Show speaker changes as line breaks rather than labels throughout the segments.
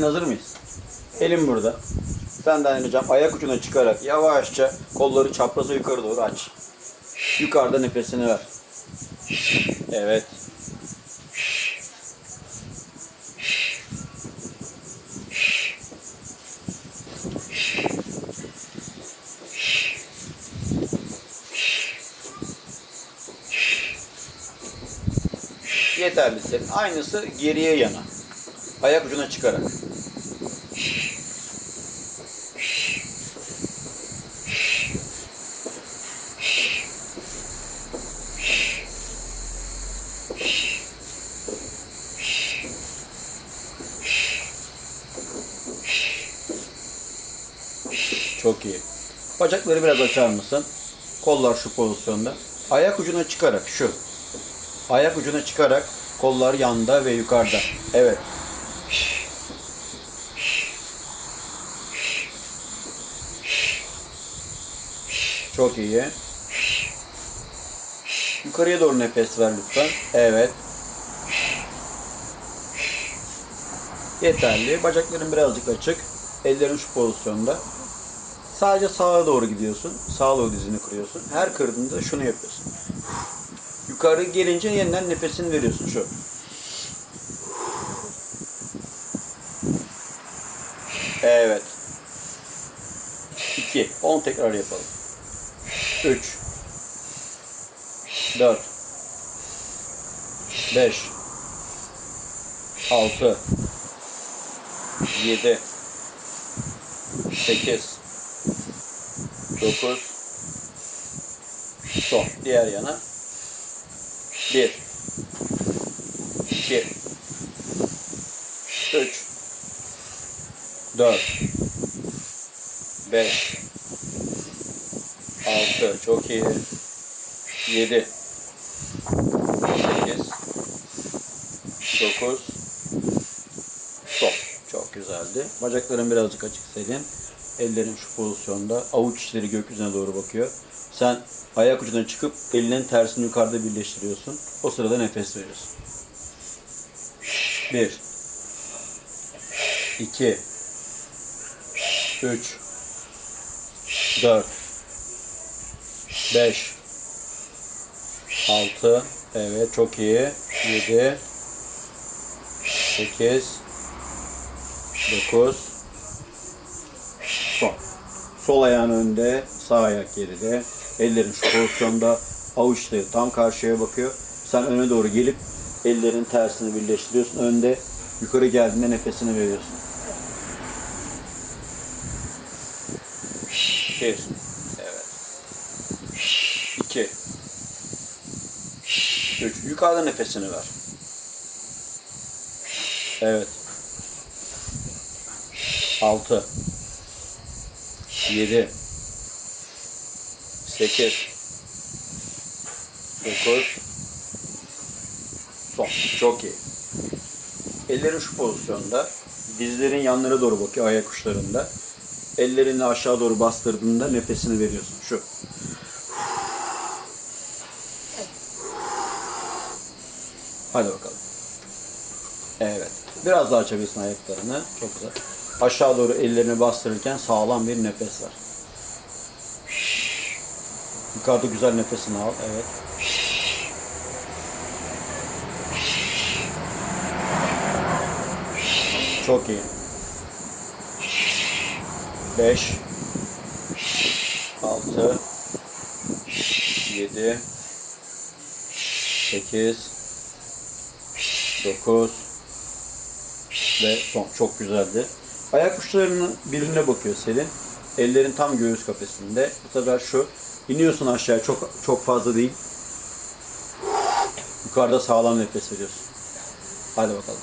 Selin hazır mıyız? Elim burada. Sen de aynı ayak ucuna çıkarak yavaşça kolları çapraza yukarı doğru aç. Yukarıda nefesini ver. Evet. Yeterli senin. Aynısı geriye yana. Ayak ucuna çıkarak. Çok iyi. Bacakları biraz açar mısın? Kollar şu pozisyonda. Ayak ucuna çıkarak şu. Ayak ucuna çıkarak kollar yanda ve yukarıda. Evet. Çok iyi. Yukarıya doğru nefes ver lütfen. Evet. Yeterli. Bacakların birazcık açık. Ellerin şu pozisyonda. Sadece sağa doğru gidiyorsun. Sağa doğru dizini kırıyorsun. Her kırdığında şunu yapıyorsun. Yukarı gelince yeniden nefesini veriyorsun şu. Evet. 2. 10 tekrar yapalım. 3 4 5 6 7 8 9 Son. Diğer yana. 1 2 3 4 5 6 çok iyi 7 8 9 Son. Çok güzeldi. Bacakların birazcık açık senin. Ellerin şu pozisyonda. Avuç içleri gökyüzüne doğru bakıyor. Sen ayak ucuna çıkıp elinin tersini yukarıda birleştiriyorsun. O sırada nefes veriyorsun. 1 2 3 4 5 6 Evet çok iyi. 7 8 9 Son. Sol ayağın önde, sağ ayak geride. Ellerin şu pozisyonda. Avuçları tam karşıya bakıyor. Sen öne doğru gelip ellerin tersini birleştiriyorsun. Önde yukarı geldiğinde nefesini veriyorsun. Bir. Evet. İki. Üç. Yukarıda nefesini ver. Evet. Altı. Yedi. Sekiz. Dokuz. Son. Çok iyi. Ellerin şu pozisyonda. Dizlerin yanlara doğru bakıyor ayak uçlarında. Ellerini aşağı doğru bastırdığında nefesini veriyorsun. Şu. Hadi bakalım. Evet. Biraz daha açabilirsin ayaklarını. Çok güzel. Aşağı doğru ellerini bastırırken sağlam bir nefes ver. Yukarıda güzel nefesini al. Evet. Çok iyi. 5 6 7 8 9 ve son. Çok güzeldi. Ayak uçlarının birbirine bakıyor Selin. Ellerin tam göğüs kafesinde. Bu sefer şu. iniyorsun aşağıya çok çok fazla değil. Yukarıda sağlam nefes veriyorsun. Hadi bakalım.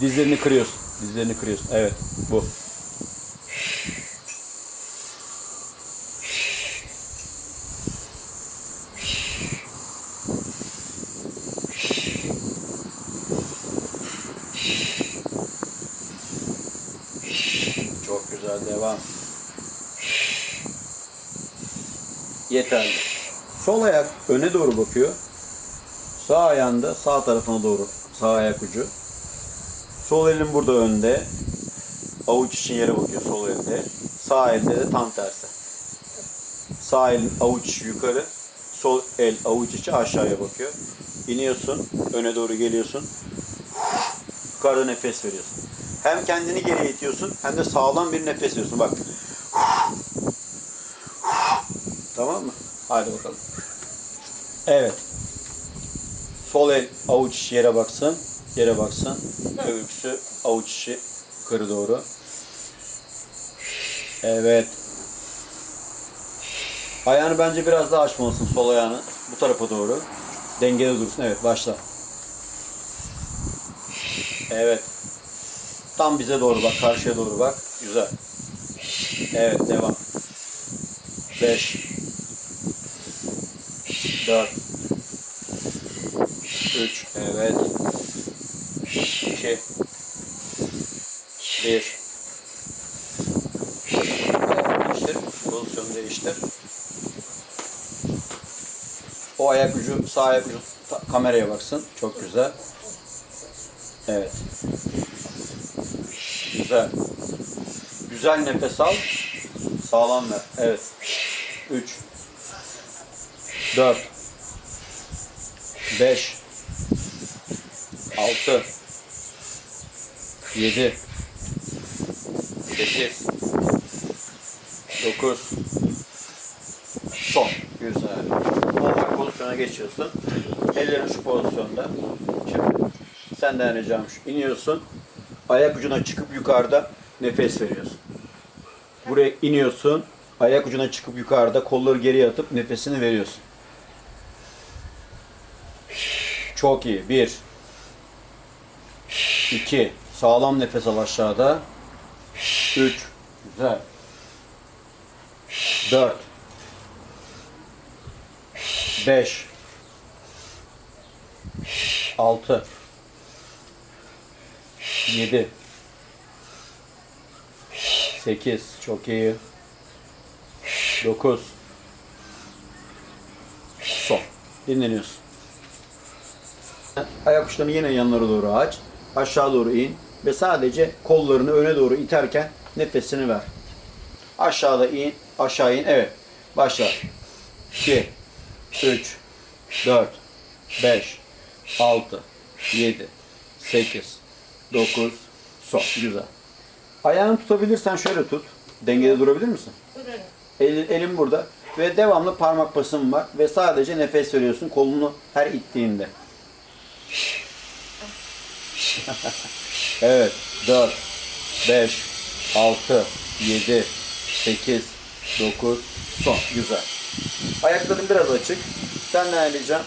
Dizlerini kırıyorsun. Dizlerini kırıyorsun. Evet. Bu. Çok güzel. Devam. Yeterli. Sol ayak öne doğru bakıyor. Sağ ayağında sağ tarafına doğru. Sağ ayak ucu. Sol elin burada önde. Avuç için yere bakıyor sol elde. Sağ elde de tam tersi. Sağ elin avuç yukarı. Sol el avuç içi aşağıya bakıyor. İniyorsun. Öne doğru geliyorsun. Yukarıda nefes veriyorsun. Hem kendini geriye itiyorsun hem de sağlam bir nefes veriyorsun. Bak. Tamam mı? Hadi bakalım. Evet. Sol el avuç içi yere baksın. Yere baksın. Öbürsü avuç içi yukarı doğru. Evet. Ayağını bence biraz daha açmalısın sol ayağını. Bu tarafa doğru. Dengede dursun. Evet başla. Evet. Tam bize doğru bak. Karşıya doğru bak. Güzel. Evet devam. 5 4 3 Evet. 2 1 Değiştir. Pozisyonu değiştir. O ayak ucu, sağ ayak ucu kameraya baksın. Çok güzel. Evet. Güzel. Güzel nefes al. Sağlam ver. Evet. 3 4 5 6 7 8 9 Son. Güzel. Normal pozisyona geçiyorsun. Ellerin şu pozisyonda. Şimdi senden ricam şu. İniyorsun. Ayak ucuna çıkıp yukarıda nefes veriyorsun. Buraya iniyorsun. Ayak ucuna çıkıp yukarıda kolları geriye atıp nefesini veriyorsun. Çok iyi. Bir. İki. Sağlam nefes al aşağıda. Üç. Güzel. Dört. Beş. Altı. Yedi. Sekiz. Çok iyi. Dokuz. Son. Dinleniyorsun. Ayak uçlarını yine yanlara doğru aç. Aşağı doğru in. Ve sadece kollarını öne doğru iterken nefesini ver. Aşağıda in. Aşağı in. Evet. Başla. 2 3 4 5 6 7 8 9 Son. Güzel. Ayağını tutabilirsen şöyle tut. Dengede durabilir misin?
Durarım.
El, elim burada ve devamlı parmak basım var ve sadece nefes veriyorsun kolunu her ittiğinde. Evet. 4 5 6 7 8 9 son. Güzel. Ayakların biraz açık. Senden ricam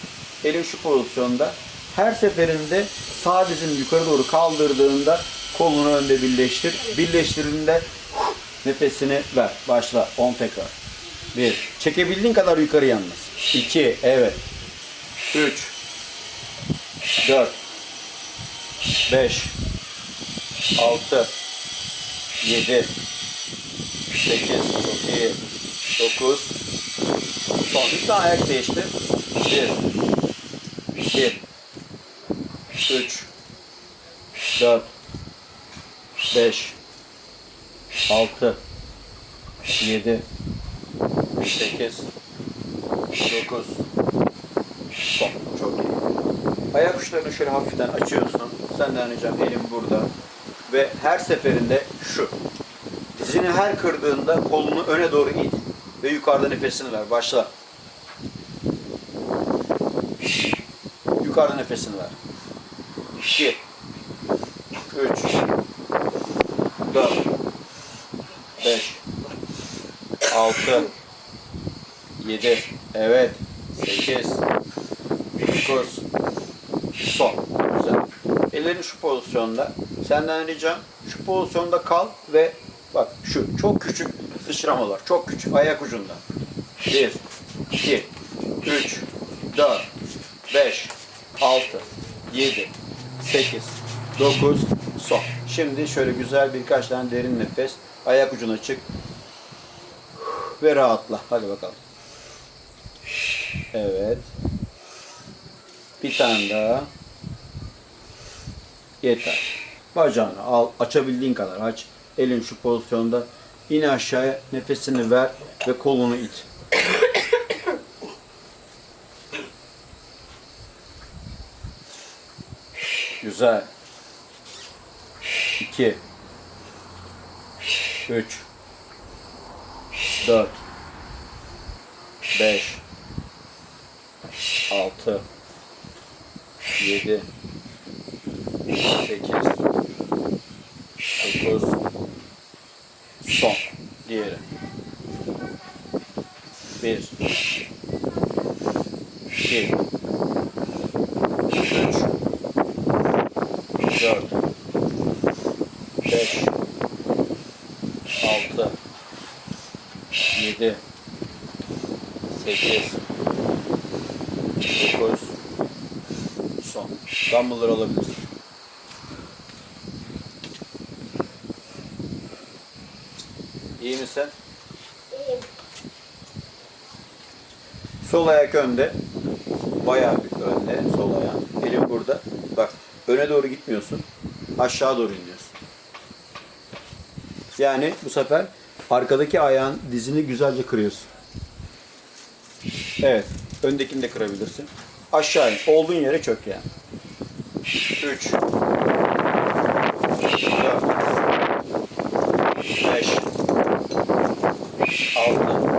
elin şu pozisyonda. Her seferinde sağ dizini yukarı doğru kaldırdığında kolunu önde birleştir. Birleştirdiğinde nefesini ver. Başla. 10 tekrar. 1. Çekebildiğin kadar yukarı yalnız. 2. Evet. 3. 4. 5. 6. 7. 8. Çok iyi. 9. Son. Lütfen ayak değiştir. 1. 2. 3. 4. 5. 6. 7. 8. 9. Son. Çok iyi. Ayak uçlarını şöyle hafiften açıyorsun. Senden ricam elim burada. Ve her seferinde şu. Dizini her kırdığında kolunu öne doğru it. Ve yukarıda nefesini ver. Başla. Yukarıda nefesini ver. 2 3 4 5 6 7 Evet 8 9 Son. Güzel. Ellerin şu pozisyonda. Senden ricam şu pozisyonda kal ve bak şu çok küçük sıçramalar. Çok küçük ayak ucunda. 1 2 3 4 5 6 7 8 9 son. Şimdi şöyle güzel birkaç tane derin nefes. Ayak ucuna çık. Ve rahatla. Hadi bakalım. Evet. Bir tane daha. Yeter. Bacağını al, açabildiğin kadar aç. Elin şu pozisyonda. İn aşağıya, nefesini ver ve kolunu it. Güzel. 2 3 4 5 6 7 8 9 Son. Diğeri. 1 2 3 4 5 6 7 8 9 Son. Dumbbell'ları alabilirsin. Misin?
İyiyim.
Sol ayak önde. Bayağı bir önde sol ayağın. Elim burada. Bak öne doğru gitmiyorsun. Aşağı doğru iniyorsun. Yani bu sefer arkadaki ayağın dizini güzelce kırıyorsun. Evet. Öndekini de kırabilirsin. Aşağı in. Olduğun yere çök yani. 3 4 5 6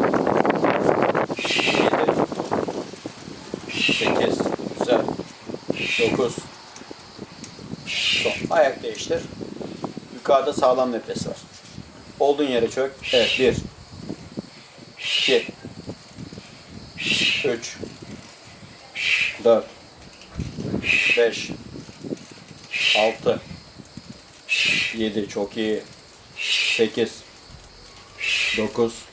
7 8 Güzel 9 Son. Ayak değiştir. Yukarıda sağlam nefes var. Olduğun yere çök. Evet. 1 2 3 4 5 6 7 çok iyi 8 9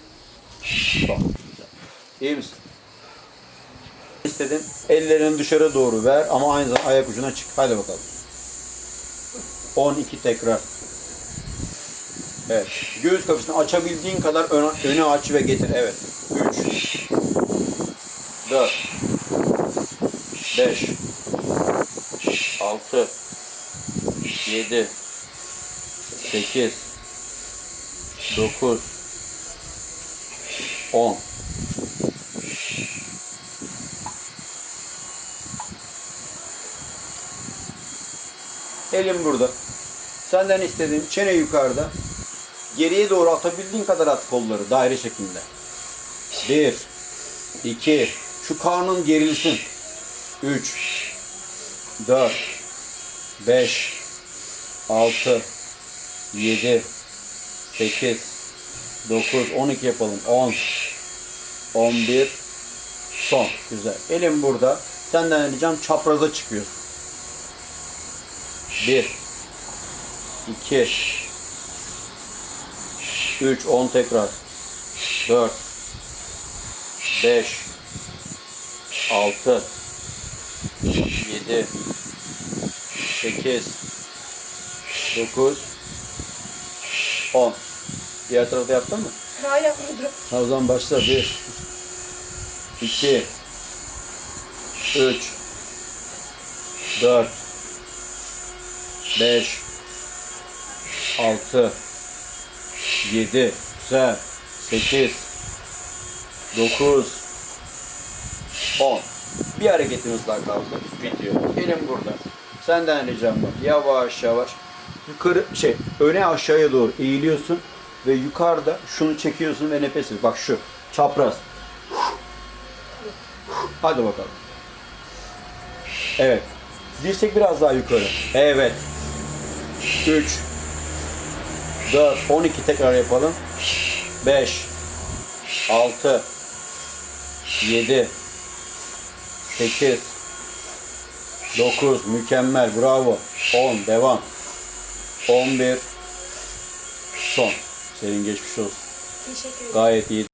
İyi misin? İstedim. Ellerini dışarı doğru ver ama aynı zamanda ayak ucuna çık. Hadi bakalım. 12 tekrar. Evet. Göğüs kafesini açabildiğin kadar öne, öne aç ve getir. Evet. 3 4 5 6 7 8 9 10 Elim burada. Senden istediğim çene yukarıda. Geriye doğru atabildiğin kadar at kolları daire şeklinde. Bir, iki, şu karnın gerilsin. Üç, dört, beş, altı, yedi, sekiz, dokuz, on iki yapalım. On, on bir, son. Güzel. Elim burada. Senden ricam çapraza çıkıyorsun. 1 2 3 10 tekrar. 4 5 6 7 8 9 10 Diğer tarafta yaptın mı?
Hala burada.
Ha, O zaman başla. 1 2 3 4 5 6 7 Güzel 8 9 10 Bir hareketimiz daha kaldı. Bitiyor. Elim burada. Senden ricam bak. Yavaş yavaş. Yukarı şey öne aşağıya doğru eğiliyorsun ve yukarıda şunu çekiyorsun ve nefes al. Bak şu çapraz. Hadi bakalım. Evet. Dirsek biraz daha yukarı. Evet. 3 4 12 tekrar yapalım. 5 6 7 8 9 mükemmel bravo 10 devam 11 son senin geçmiş olsun
Teşekkür ederim.
gayet iyi